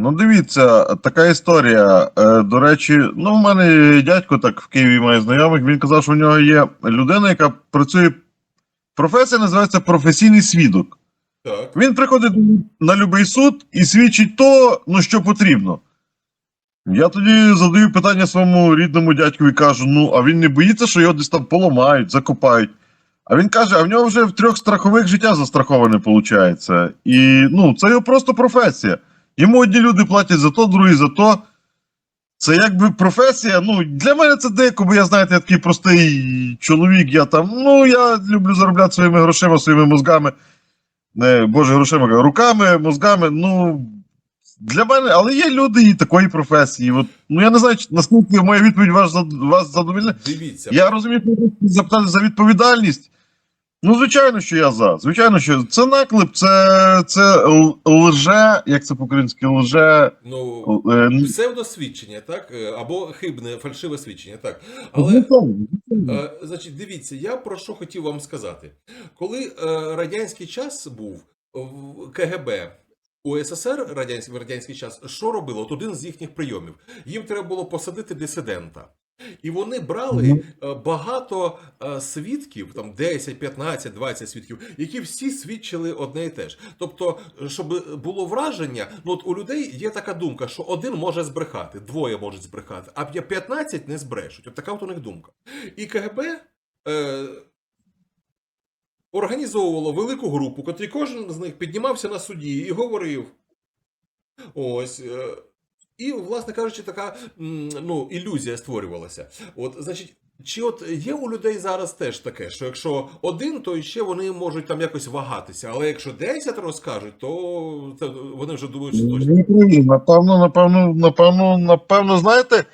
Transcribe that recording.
Ну, дивіться, така історія. Е, До речі, ну, в мене дядько так в Києві має знайомих. Він казав, що в нього є людина, яка працює. Професія називається професійний свідок. Так. Він приходить на будь-який суд і свідчить то, ну, що потрібно. Я тоді задаю питання своєму рідному дядьку і кажу: ну, а він не боїться, що його десь там поламають, закопають. А він каже: а в нього вже в трьох страхових життя застраховане виходить. І ну, це його просто професія. Йому одні люди платять за то, другі за то. Це якби професія. Ну, для мене це дико, бо я, знаєте, я такий простий чоловік. Я там, ну, я люблю заробляти своїми грошима, своїми мозгами. Не, боже, грошима, руками, мозгами. Ну, для мене, але є люди і такої професії. От, ну, я не знаю, наскільки моя відповідь вас, вас задовільне. Дивіться. Я розумію, що ви запитали за відповідальність. Ну, звичайно, що я за. Звичайно, що це наклеп, це, це лже, як це по-українськи, лже. Ну, е, псевдосвідчення, так? Е, Або хибне, фальшиве свідчення, так. Але Е, Значить, дивіться, я про що хотів вам сказати. Коли е, радянський час був в КГБ у СССР радянський, в радянський час, що робило? От один з їхніх прийомів. Їм треба було посадити дисидента. І вони брали е, багато е, свідків, там 10, 15, 20 свідків, які всі свідчили одне і те ж. Тобто, е, щоб було враження, ну от у людей є така думка, що один може збрехати, двоє можуть збрехати, а 15 не збрешуть. От така от у них думка. І КГБ е, організовувало велику групу, котрі кожен з них піднімався на суді і говорив. Ось. І, власне кажучи, така ну, ілюзія створювалася. От, значить, чи от є у людей зараз теж таке, що якщо один, то ще вони можуть там якось вагатися, але якщо 10 розкажуть, то це, вони вже думають, що точно. Напевно, напевно, напевно, напевно, знаєте,